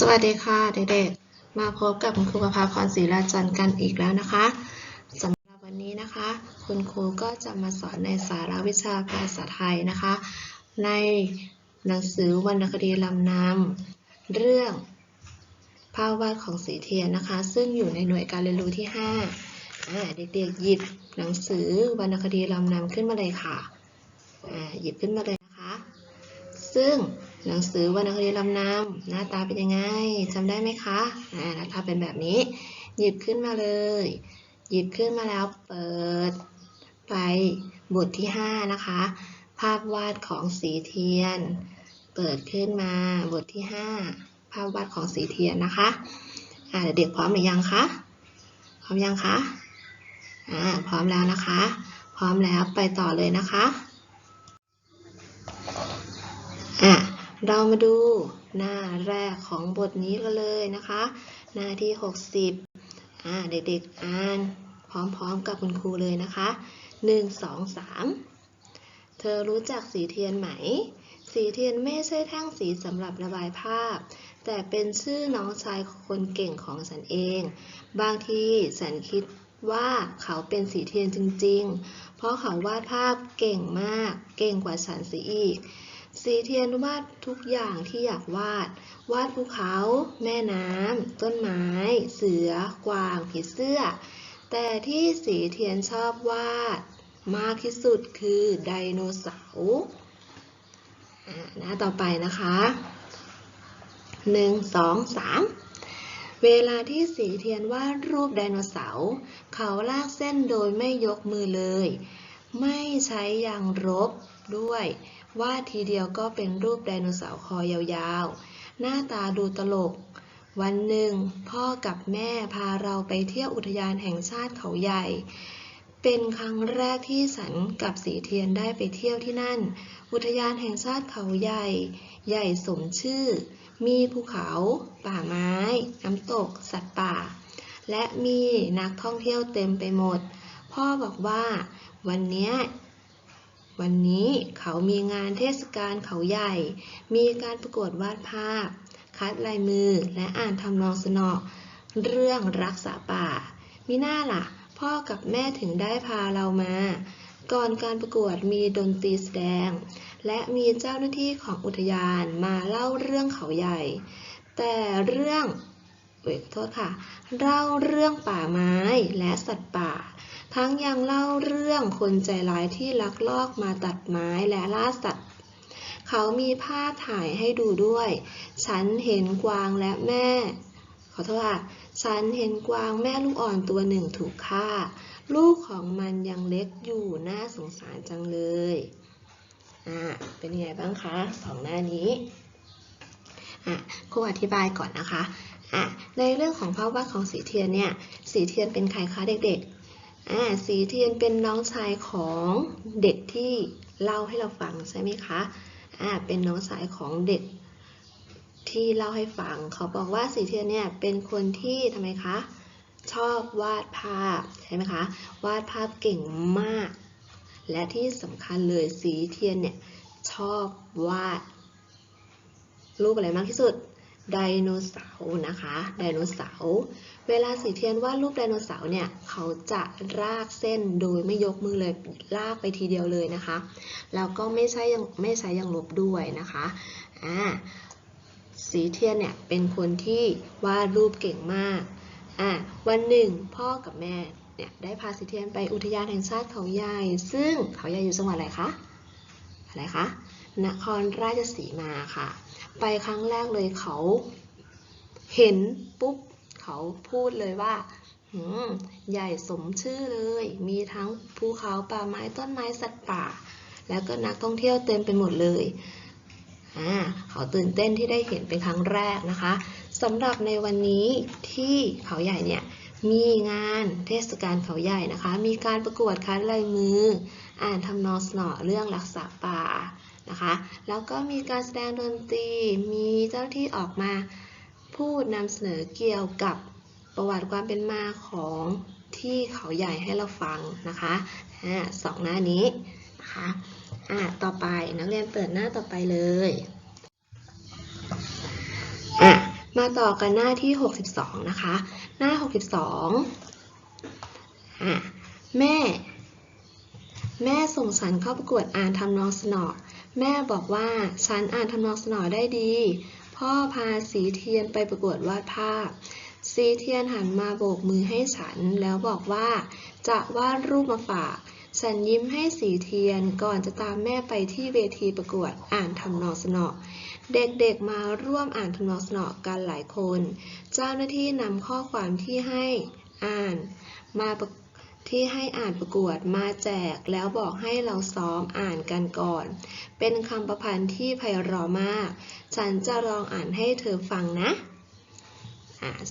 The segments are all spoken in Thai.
สวัสดีค่ะเด็กๆ มาพบกับคุณครูประภาพรศรีราจันทร์กันอีกแล้วนะคะสำหรับวันนี้นะคะ คุณครูก็จะมาสอนในสาระวิชาภาษาไทยนะคะ ในหนังสือวรรณคดีลำนำเรื่องภาพวาดของสีเทียนนะคะ ซึ่งอยู่ในหน่วยการเรียนรู้ที่5อ่าเด็กๆหยิบหนังสือวรรณคดีลำนำขึ้นมาเลยค่ะหยิบขึ้นมาเลยนะคะ ซึ่ง หนังสือวรรณคดีลำนำหน้าตาเป็นยังไงจำได้ไหมคะอ่าหน้าตาเป็นแบบนี้ หยิบขึ้นมาเลย หยิบขึ้นมาแล้วเปิดไปบทที่ 5 นะคะ ภาพวาดของสีเทียน เปิดขึ้นมาบทที่ 5 ภาพวาดของสีเทียนนะคะอ่าเด็กพร้อมหรือยังคะพร้อมยังคะอ่าพร้อมแล้วนะคะ พร้อมแล้วไปต่อเลยนะคะอะ เรามาดูหน้าแรกของบทนี้กันเลยนะคะ หน้าที่ 60อ่าเด็กๆอ่าน พร้อมๆกับคุณครูเลยนะคะ 1 2 3 เธอรู้จักสีเทียนไหม สีเทียนไม่ใช่แท่งสีสำหรับระบายภาพ แต่เป็นชื่อน้องชายคนเก่งของฉันเอง บางทีฉันคิดว่าเขาเป็นสีเทียนจริง ๆ เพราะเขาวาดภาพเก่งมาก เก่งกว่าฉันเสียอีก สีเทียนวาดทุกอย่างที่อยากวาด วาดภูเขา แม่น้ำ ต้นไม้ เสือ กวาง ผีเสื้อ แต่ที่สีเทียนชอบวาด มากที่สุดคือไดโนเสาร์หน้าต่อไปนะคะหนึ่งสองสามเวลาที่สีเทียนวาดรูปไดโนเสาร์เขาลากเส้นโดยไม่ยกมือเลย ไม่ใช้ยางรบด้วย วาดทีเดียวก็เป็นรูปไดโนเสาร์คอยาวๆ หน้าตาดูตลก วันหนึ่ง พ่อกับแม่พาเราไปเที่ยวอุทยานแห่งชาติเขาใหญ่ เป็นครั้งแรกที่สันกับสีเทียนได้ไปเที่ยวที่นั่น อุทยานแห่งชาติเขาใหญ่ ใหญ่สมชื่อ มีภูเขา ป่าไม้ น้ำตก สัตว์ป่า และมีนักท่องเที่ยวเต็มไปหมด พ่อบอกว่าวันนี้ วันนี้เขามีงานเทศกาลเขาใหญ่ มีการประกวดวาดภาพ คัดลายมือและอ่านทำนองสนอเรื่องรักษาป่ามิน่าล่ะ พ่อกับแม่ถึงได้พาเรามา ก่อนการประกวดมีดนตรีแสดง และมีเจ้าหน้าที่ของอุทยานมาเล่าเรื่องเขาใหญ่ แต่เรื่องเอ้ยโทษค่ะ เล่าเรื่องป่าไม้และสัตว์ป่า ทั้งยังเล่าเรื่องคนใจร้ายที่ลักลอบมาตัดไม้และล่าสัตว์ เขามีภาพถ่ายให้ดูด้วย ฉันเห็นกวางและแม่ ขอโทษค่ะ ฉันเห็นกวางแม่ลูกอ่อนตัวหนึ่งถูกฆ่า ลูกของมันยังเล็กอยู่น่าสงสารจังเลย อ่า เป็นยังไงบ้างคะสองหน้านี้ อะครูอธิบายก่อนนะคะ อะ ในเรื่องของภาพวาดของสีเทียนเนี่ย สีเทียนเป็นใครคะเด็กๆ อ่าสีเทียนเป็นน้องชายของเด็กที่เล่าให้เราฟังใช่ไหมคะอ่าเป็นน้องชายของเด็กที่เล่าให้ฟัง เขาบอกว่าสีเทียนเนี่ยเป็นคนที่ทำไมคะ ชอบวาดภาพใช่ไหมคะ วาดภาพเก่งมาก และที่สำคัญเลยสีเทียนเนี่ยชอบวาดรูปอะไรมากที่สุด ไดโนเสาร์นะคะไดโนเสาร์เวลาสีเทียนวาดรูปไดโนเสาร์เนี่ยเขาจะรากเส้นโดยไม่ยกมือเลยลากไปทีเดียวเลยนะคะแล้วก็ไม่ใช่ยังไม่ใช้ยังลบด้วยนะคะอ่าสีเทียนเนี่ยเป็นคนที่วาดรูปเก่งมากอ่าวันหนึ่งพ่อกับแม่เนี่ยได้พาสีเทียนไปอุทยานแห่งชาติเขาใหญ่ ซึ่งเขาใหญ่อยู่จังหวัดอะไรคะอะไรคะนครราชสีมาค่ะ ไปครั้งแรกเลยเขา เห็นปุ๊บเขาพูดเลยว่าใหญ่สมชื่อเลย มีทั้งภูเขาป่าไม้ต้นไม้สัตว์ป่า แล้วก็นักท่องเที่ยวเต็มไปหมดเลยอ่าเขาตื่นเต้นที่ได้เห็นเป็นครั้งแรกนะคะสำหรับในวันนี้ที่เขาใหญ่เนี่ยมีงานเทศกาลเขาใหญ่นะคะ มีการประกวดคัดลายมือ อ่านทำนองสนอเรื่องรักษาป่า นะคะแล้วก็มีการแสดงดนตรีมีเจ้าหน้าที่ออกมาพูดนำเสนอเกี่ยวกับประวัติความเป็นมาของที่เขาใหญ่ให้เราฟังนะคะสองหน้านี้นะคะอ่าต่อไปนักเรียนเปิดหน้าต่อไปเลยอะมาต่อกันหน้าที่ 62 นะคะ หน้า 62อะแม่ แม่ส่งฉันเข้าประกวดอ่านทำนองสนอ แม่บอกว่าฉันอ่านทำนองสนอได้ดี พ่อพาสีเทียนไปประกวดวาดภาพ สีเทียนหันมาโบกมือให้ฉัน แล้วบอกว่าจะวาดรูปมาฝาก ฉันยิ้มให้สีเทียนก่อนจะตามแม่ไปที่เวทีประกวดอ่านทำนองสนอเด็กๆมาร่วมอ่านทำนองสนอกันหลายคน เจ้าหน้าที่นำข้อความที่ให้อ่าน มาประ ที่ให้อ่านประกวดมาแจกแล้วบอกให้เราซ้อมอ่านกันก่อน เป็นคำประพันธ์ที่ไพเราะมาก ฉันจะลองอ่านให้เธอฟังนะ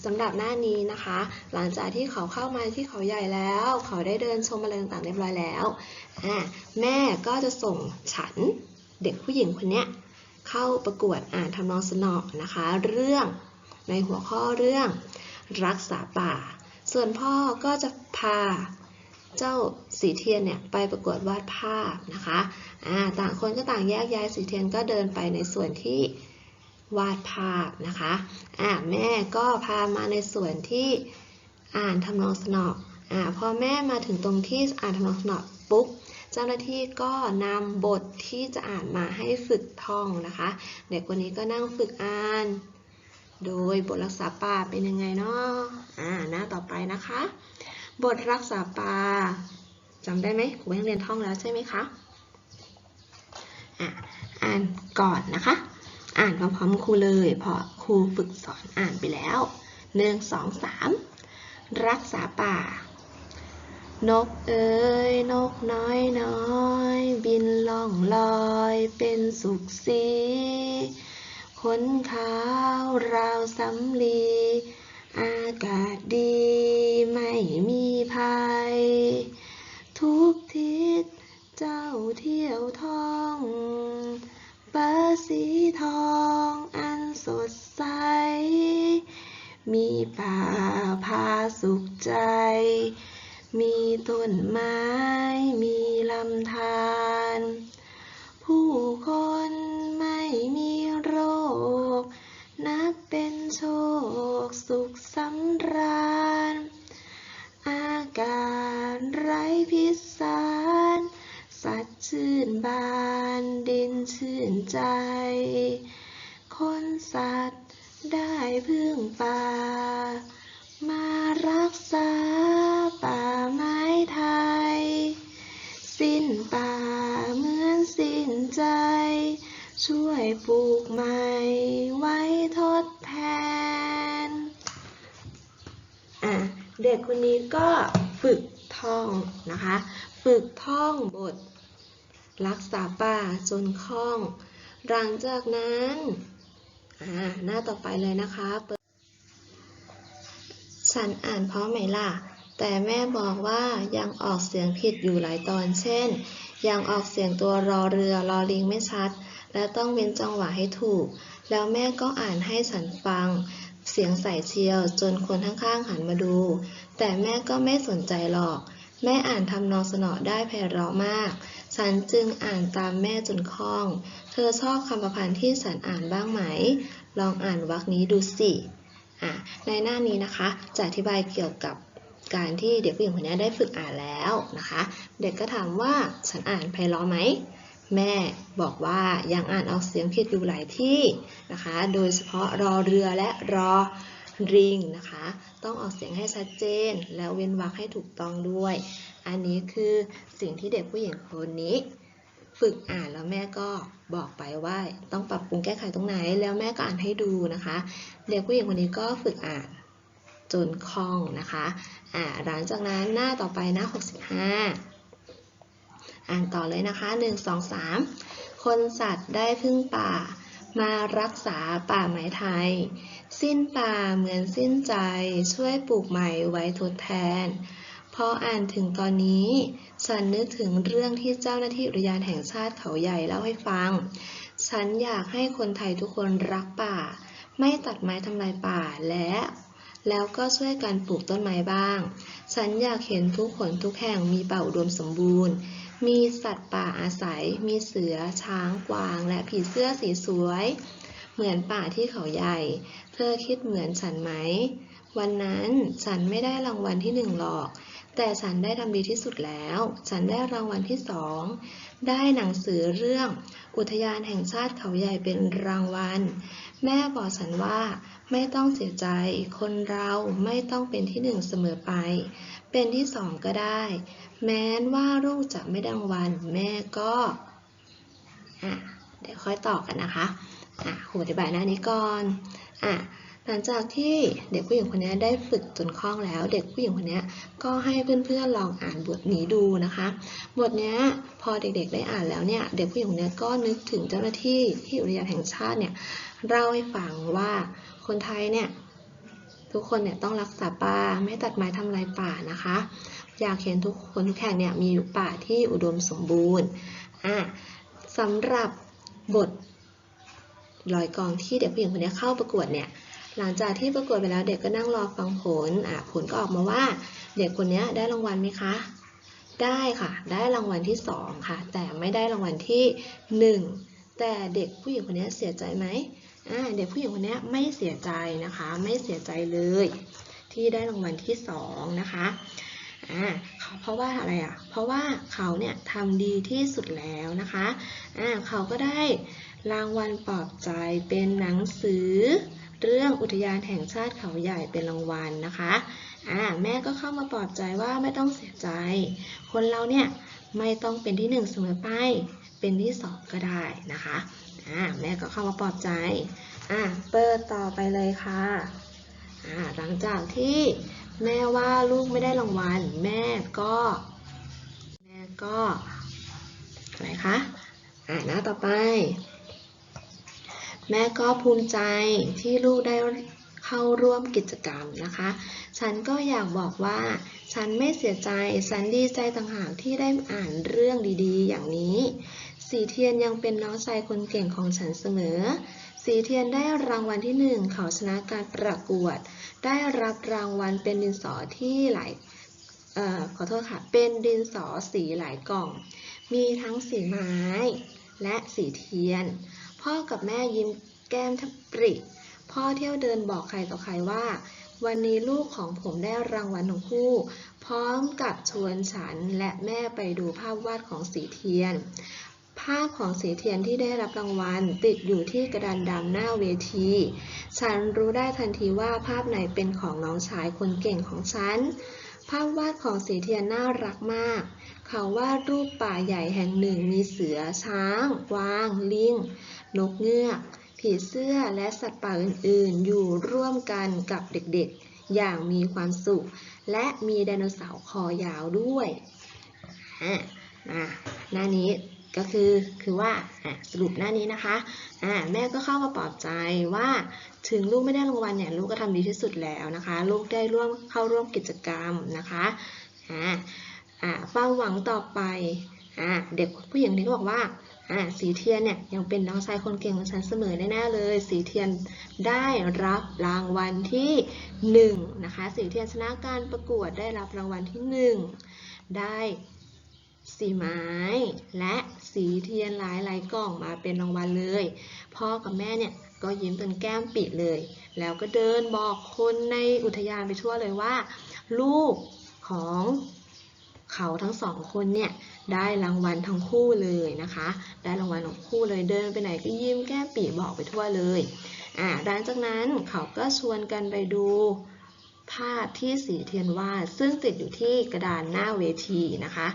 สำหรับหน้านี้นะคะ หลังจากที่เขาเข้ามาที่เขาใหญ่แล้ว เขาได้เดินชมอะไรต่างๆเรียบร้อยแล้วแม่ก็จะส่งฉันเด็กผู้หญิงคนนี้เข้าประกวดอ่านทำนองสนอนะคะ เรื่องในหัวข้อเรื่องรักษาป่า ส่วนพ่อก็จะพา เจ้าสีเทียนเนี่ยไปประกวดวาดภาพนะคะอ่าต่างคนก็ต่างแยกย้ายสีเทียนก็เดินไปในส่วนที่วาดภาพนะคะอ่าแม่ก็พามาในส่วนที่อ่านทำนองสนออ่าพอแม่มาถึงตรงที่อ่านทำนองสนอปุ๊บเจ้าหน้าที่ก็นำบทที่จะอ่านมาให้ฝึกท่องนะคะ เด็กคนนี้ก็นั่งฝึกอ่าน โดยบทรักษาป่าเป็นยังไงเนาะอ่าหน้าต่อไปนะคะ บทรักษาป่าจำได้ไหมครูยังเรียนท่องแล้วใช่ไหมคะอะอ่านก่อนนะคะ อ่านพร้อมๆครูเลยเพราะครูฝึกสอนอ่านไปแล้วหนึ่งสองสามรักษาป่า นกเอ๋ยนกน้อยน้อย บินล่องลอยเป็นสุขสีขนขาวราวสำลี อากาศดีไม่มี ทุกทิศเจ้าเที่ยวท่องฟ้าสีทองอันสดใส มีป่าพาสุขใจ มีต้นไม้ นบานดินชื่นใจ คนสัตว์ได้พึ่งป่า มารักษาป่าไม้ไทย สิ้นป่าเหมือนสิ้นใจ ช่วยปลูกใหม่ไว้ทดแทน อะ เด็กคนนี้ก็ฝึกท่องนะคะ ฝึกท่องบท รักษาป่าจนคล่อง หลังจากนั้นหน้าต่อไปเลยนะคะเปิดฉันอ่านเพราะไหมล่ะ แต่แม่บอกว่ายังออกเสียงผิดอยู่หลายตอน เช่น ยังออกเสียงตัวรอเรือรอลิงไม่ชัด และต้องเว้นจังหวะให้ถูก แล้วแม่ก็อ่านให้ฉันฟัง เสียงใสเชียวจนคนข้างๆหันมาดู แต่แม่ก็ไม่สนใจหรอก แม่อ่านทำนองสนอได้ไพเราะมาก ฉันจึงอ่านตามแม่จนคล่อง เธอชอบคำประพันธ์ที่ฉันอ่านบ้างไหม ลองอ่านวรรคนี้ดูสิอะในหน้านี้นะคะ จะอธิบายเกี่ยวกับการที่เด็กผู้หญิงคนนี้ได้ฝึกอ่านแล้วนะคะ เด็กก็ถามว่าฉันอ่านไพเราะไหม แม่บอกว่ายังอ่านออกเสียงผิดอยู่หลายที่นะคะ โดยเฉพาะรอเรือและรอริงนะคะ ต้องออกเสียงให้ชัดเจน แล้วเว้นวรรคให้ถูกต้องด้วย อันนี้คือสิ่งที่เด็กผู้หญิงคนนี้ ฝึกอ่านแล้วแม่ก็บอกไปว่าต้องปรับปรุงแก้ไขตรงไหน แล้วแม่ก็อ่านให้ดูนะคะ เด็กผู้หญิงคนนี้ก็ฝึกอ่านจนคล่องนะคะอ่าหลังจากนั้นหน้าต่อไปหน้า 65 อ่านต่อเลยนะคะ 1 2 3 คนสัตว์ได้พึ่งป่า มารักษาป่าไม้ไทย สิ้นป่าเหมือนสิ้นใจ ช่วยปลูกใหม่ไว้ทดแทน พออ่านถึงตอนนี้ฉันนึกถึงเรื่องที่เจ้าหน้าที่อุทยานแห่งชาติเขาใหญ่เล่าให้ฟัง ฉันอยากให้คนไทยทุกคนรักป่า ไม่ตัดไม้ทำลายป่าและ แล้วก็ช่วยกันปลูกต้นไม้บ้าง ฉันอยากเห็นทุกคนทุกแห่งมีป่าอุดมสมบูรณ์ มีสัตว์ป่าอาศัย มีเสือ ช้าง กวาง และผีเสื้อสีสวย เหมือนป่าที่เขาใหญ่ เธอคิดเหมือนฉันไหม วันนั้นฉันไม่ได้รางวัลที่หนึ่งหรอก แต่ฉันได้ทำดีที่สุดแล้ว ฉันได้รางวัลที่สอง ได้หนังสือเรื่อง อุทยานแห่งชาติเขาใหญ่เป็นรางวัล แม่บอกฉันว่าไม่ต้องเสียใจ คนเราไม่ต้องเป็นที่หนึ่งเสมอไป เป็นที่สองก็ได้ แม้นว่าลูกจะไม่ได้รางวัลแม่ก็อะเดี๋ยวค่อยต่อกันนะคะอะครูอธิบายหน้านี้ก่อนอะ หลังจากที่เด็กผู้หญิงคนนี้ได้ฝึกจนคล่องแล้ว เด็กผู้หญิงคนนี้ก็ให้เพื่อนๆลองอ่านบทนี้ดูนะคะ บทนี้พอเด็กๆได้อ่านแล้วเนี่ย เด็กผู้หญิงคนนี้ก็นึกถึงเจ้าหน้าที่ที่อุทยานแห่งชาติเนี่ยเล่าให้ฟังว่าคนไทยเนี่ยทุกคนเนี่ยต้องรักษาป่าไม่ตัดไม้ทำลายป่านะคะ อยากเห็นทุกคนทุกแห่งเนี่ยมีป่าที่อุดมสมบูรณ์อะสำหรับบทลอยกองที่เด็กผู้หญิงคนนี้เข้าประกวดเนี่ย หลังจากที่ประกวดไปแล้วเด็กก็นั่งรอฟังผลอะผลก็ออกมาว่า เด็กคนนี้ได้รางวัลไหมคะ ได้ค่ะ ได้รางวัลที่สองค่ะ แต่ไม่ได้รางวัลที่หนึ่งแต่เด็กผู้หญิงคนนี้เสียใจไหมอ่าเด็กผู้หญิงคนนี้ไม่เสียใจนะคะ ไม่เสียใจเลย ที่ได้รางวัลที่สองนะคะอ่าเพราะว่าอะไรอะ เพราะว่าเขาเนี่ยทำดีที่สุดแล้วนะคะอ่าเขาก็ได้รางวัลปลอบใจเป็นหนังสือ เรื่องอุทยานแห่งชาติเขาใหญ่เป็นรางวัลนะคะอ่าแม่ก็เข้ามาปลอบใจว่าไม่ต้องเสียใจ คนเราเนี่ยไม่ต้องเป็นที่หนึ่งเสมอไป เป็นที่สองก็ได้นะคะอ่าแม่ก็เข้ามาปลอบใจอ่าเปิดต่อไปเลยค่ะอ่าหลังจากที่แม่ว่าลูกไม่ได้รางวัล แม่ก็ แม่ก็อะไรคะอ่าหน้าต่อไป แม่ก็ภูมิใจที่ลูกได้เข้าร่วมกิจกรรมนะคะ ฉันก็อยากบอกว่า ฉันไม่เสียใจ ฉันดีใจต่างหากที่ได้อ่านเรื่องดีๆ อย่างนี้ สีเทียนยังเป็นน้องชายคนเก่งของฉันเสมอ สีเทียนได้รางวัลที่หนึ่งเขาชนะการประกวด ได้รับรางวัลเป็นดินสอที่หลายออขอโทษค่ะ เป็นดินสอสีหลายกล่อง มีทั้งสีไม้และสีเทียน พ่อกับแม่ยิ้มแก้มทับปริพ่อเที่ยวเดินบอกใครต่อใครว่า วันนี้ลูกของผมได้รางวัลทั้งคู่ พร้อมกับชวนฉันและแม่ไปดูภาพวาดของสีเทียน ภาพของสีเทียนที่ได้รับรางวัลติดอยู่ที่กระดานดำหน้าเวที ฉันรู้ได้ทันทีว่าภาพไหนเป็นของน้องชายคนเก่งของฉัน ภาพวาดของสีเทียนน่ารักมาก เขาวาดรูปป่าใหญ่แห่งหนึ่งมีเสือช้างกวาง ลิง นกเงือก ผีเสื้อและสัตว์ป่าอื่นๆ อยู่ร่วมกันกับเด็กๆ อย่างมีความสุข และมีไดโนเสาร์คอยาวด้วยอะอะหน้านี้ก็คือคือว่าอะสรุปหน้านี้นะคะอะแม่ก็เข้ามาปลอบใจว่าถึงลูกไม่ได้รางวัลเนี่ยลูกก็ทำดีที่สุดแล้วนะคะ ลูกได้ร่วมเข้าร่วมกิจกรรมนะคะอ่าอ่าเป้าหวังต่อไปอ่าเด็กผู้หญิงนี้ก็บอกว่า อ่าสีเทียนเนี่ยยังเป็นน้องชายคนเก่งของฉันเสมอแน่ๆเลย สีเทียนได้รับรางวัลที่หนึ่งนะคะสีเทียนชนะการประกวดได้รับรางวัลที่หนึ่งได้สีไม้ และสีเทียนหลายๆกล่องมาเป็นรางวัลเลย พ่อกับแม่เนี่ยก็ยิ้มจนแก้มปิเลย แล้วก็เดินบอกคนในอุทยานไปทั่วเลยว่า ลูกของเขาทั้งสองคนเนี่ย ได้รางวัลทั้งคู่เลยนะคะ ได้รางวัลทั้งคู่เลยเดินไปไหนก็ยิ้มแก้มปีบอกไปทั่วเลยอ่าหลังจากนั้นเขาก็ชวนกันไปดูภาพที่สีเทียนวาดซึ่งติดอยู่ที่กระดานหน้าเวทีนะคะ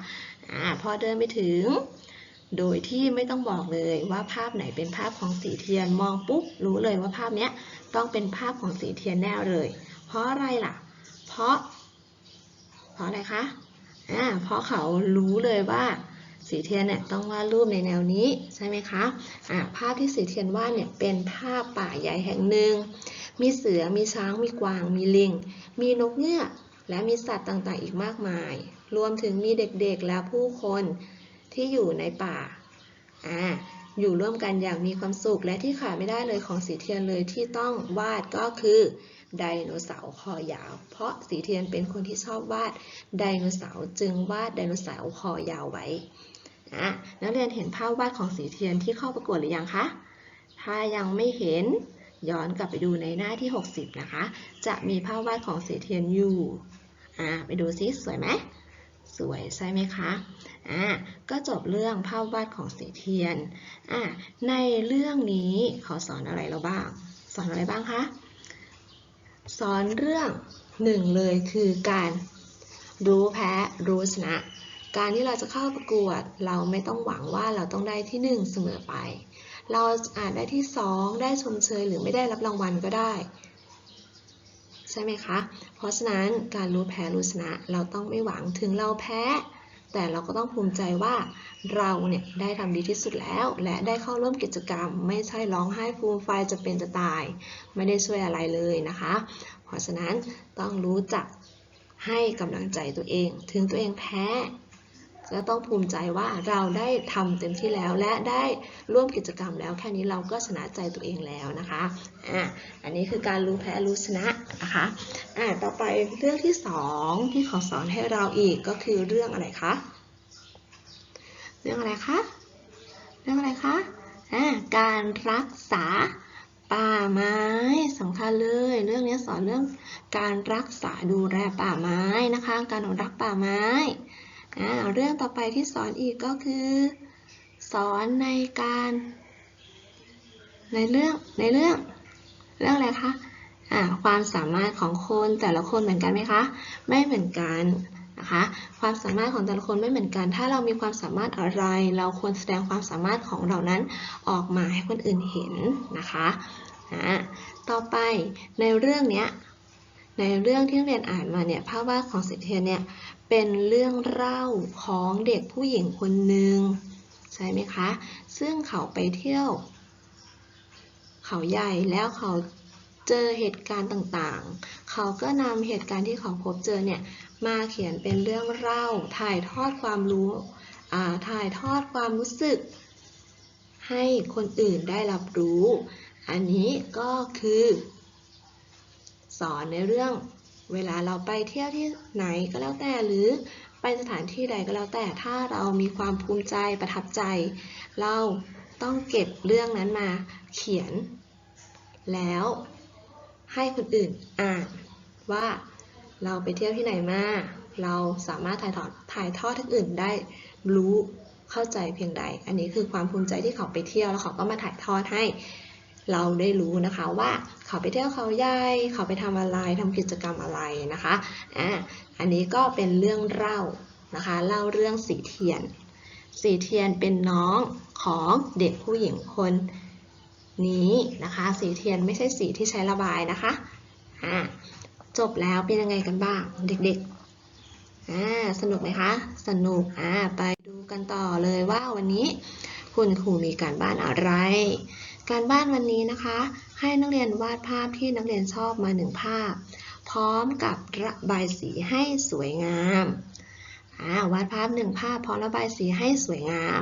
อ่าพอเดินไปถึง โดยที่ไม่ต้องบอกเลยว่าภาพไหนเป็นภาพของสีเทียนมองปุ๊บรู้เลยว่าภาพเนี้ยต้องเป็นภาพของสีเทียนแน่เลย เพราะอะไรล่ะ เพราะ เพราะอะไรคะ อ่าเพราะเขารู้เลยว่าสีเทียนเนี่ยต้องวาดรูปในแนวนี้ใช่ไหมคะอ่าภาพที่สีเทียนวาดเนี่ยเป็นภาพป่าใหญ่แห่งหนึ่ง มีเสือ มีช้าง มีกวาง มีลิง มีนกเงือก และมีสัตว์ต่างๆ อีกมากมาย รวมถึงมีเด็กๆ และผู้คนที่อยู่ในป่า อ่า อยู่ร่วมกันอย่างมีความสุข และที่ขาดไม่ได้เลยของสีเทียนเลยที่ต้องวาดก็คือ ไดโนเสาร์คอยาว เพราะสีเทียนเป็นคนที่ชอบวาดไดโนเสาร์จึงวาดไดโนเสาร์คอยาวไว้อะนักเรียนเห็นภาพวาดของสีเทียนที่เข้าประกวดหรือยังคะ ถ้ายังไม่เห็นย้อนกลับไปดูในหน้าที่ 60 นะคะ จะมีภาพวาดของสีเสถียรอยู่อ่าไปดูซิสวยไหมสวยใช่ไหมคะอ่าก็จบเรื่องภาพวาดของเสถียรอ่าในเรื่องนี้เขาสอนอะไรเราบ้าง สอนอะไรบ้างคะ สอนเรื่องหนึ่งเลยคือการรู้แพ้รู้ชนะ การที่เราจะเข้าประกวด เราไม่ต้องหวังว่าเราต้องได้ที่หนึ่งเสมอไป เราอาจได้ที่สองได้ชมเชยหรือไม่ได้รับรางวัลก็ได้ ใช่ไหมคะ เพราะฉะนั้นการรู้แพ้รู้ชนะ เราต้องไม่หวังถึงเราแพ้ แต่เราก็ต้องภูมิใจว่าเราเนี่ยได้ทำดีที่สุดแล้ว และได้เข้าร่วมกิจกรรม ไม่ใช่ร้องไห้ฟูมไฟจะเป็นจะตาย ไม่ได้ช่วยอะไรเลยนะคะ เพราะฉะนั้นต้องรู้จักให้กำลังใจตัวเอง ถึงตัวเองแพ้ ก็ต้องภูมิใจว่าเราได้ทำเต็มที่แล้วและได้ร่วมกิจกรรมแล้วแค่นี้เราก็ชนะใจตัวเองแล้วนะคะอะอันนี้คือการรู้แพ้รู้ชนะนะคะอะต่อไปเรื่องที่สองที่ขาสอนให้เราอีกก็คือเรื่องอะไรคะเรื่องอะไรคะเรื่องอะไรคะอะการรักษาป่าไม้สำคัญเลย เรื่องนี้สอนเรื่องการรักษาดูแลป่าไม้นะคะ การอนุรักษ์ป่าไม้ เรื่องต่อไปที่สอนอีกก็คือ สอนในการ ในเรื่องในเรื่อง เรื่องอะไรคะอ่าความสามารถของคนแต่ละคนเหมือนกันไหมคะ ไม่เหมือนกันนะคะความสามารถของแต่ละคนไม่เหมือนกัน ถ้าเรามีความสามารถอะไร เราควรแสดงความสามารถของเรานั้นออกมาให้คนอื่นเห็นนะคะอ่าต่อไปในเรื่องเนี้ยในเรื่องที่เรียนอ่านมาเนี่ยภาพวาดของเสถียรเนี่ย เป็นเรื่องเล่าของเด็กผู้หญิงคนหนึ่งใช่ไหมคะ ซึ่งเขาไปเที่ยว เขาใหญ่แล้วเขาเจอเหตุการณ์ต่างๆ เขาก็นำเหตุการณ์ที่เขาพบเจอเนี่ยมาเขียนเป็นเรื่องเล่า ถ่ายทอดความรู้ถ่ายทอดความรู้สึก ให้คนอื่นได้รับรู้ อันนี้ก็คือ สอนในเรื่อง เวลาเราไปเที่ยวที่ไหนก็แล้วแต่หรือไปสถานที่ใดก็แล้วแต่ถ้าเรามีความภูมิใจประทับใจ เราต้องเก็บเรื่องนั้นมาเขียน แล้วให้คนอื่นอ่านว่าเราไปเที่ยวที่ไหนมา เราสามารถถ่ายทอดถ่ายทอดให้คนอื่นได้รู้เข้าใจเพียงใด อันนี้คือความภูมิใจที่เขาไปเที่ยวแล้วเขาก็มาถ่ายทอดให้ เราได้รู้นะคะว่าเขาไปเที่ยวเขาใหญ่เขาไปทำอะไรทำกิจกรรมอะไรนะคะอ่าอันนี้ก็เป็นเรื่องเล่านะคะเล่าเรื่องสีเทียน สีเทียนเป็นน้องของเด็กผู้หญิงคนนี้นะคะ สีเทียนไม่ใช่สีที่ใช้ระบายนะคะอ่าจบแล้วเป็นยังไงกันบ้างเด็กๆอ่าสนุกไหมคะสนุกอ่าไปดูกันต่อเลยว่าวันนี้คุณครูมีการบ้านอะไร การบ้านวันนี้นะคะ ให้นักเรียนวาดภาพที่นักเรียนชอบมาหนึ่งภาพ พร้อมกับระบายสีให้สวยงามาวาดภาพหนึ่งภาพพร้อมระบายสีให้สวยงาม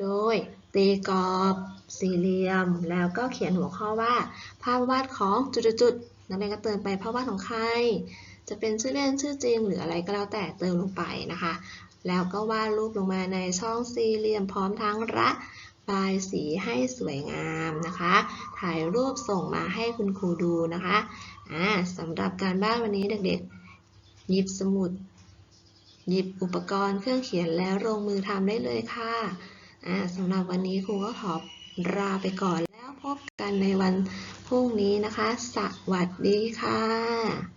โดยตีกรอบสี่เหลี่ยม แล้วก็เขียนหัวข้อว่า ภาพวาดของจุดๆๆนักเรียนก็เติมไปภาพวาดของใคร จะเป็นชื่อเล่นชื่อจริงหรืออะไรก็แล้วแต่เติมลงไปนะคะ แล้วก็วาดรูปลงมาในช่องสี่เหลี่ยมพร้อมทั้งระ บายสีให้สวยงามนะคะ ถ่ายรูปส่งมาให้คุณครูดูนะคะอ่าสำหรับการบ้านวันนี้เด็กๆ หยิบสมุด หยิบอุปกรณ์เครื่องเขียนแล้วลงมือทำได้เลยค่ะอ่าสำหรับวันนี้ครูก็ขอลาไปก่อนแล้วพบกันในวันพรุ่งนี้นะคะ สวัสดีค่ะ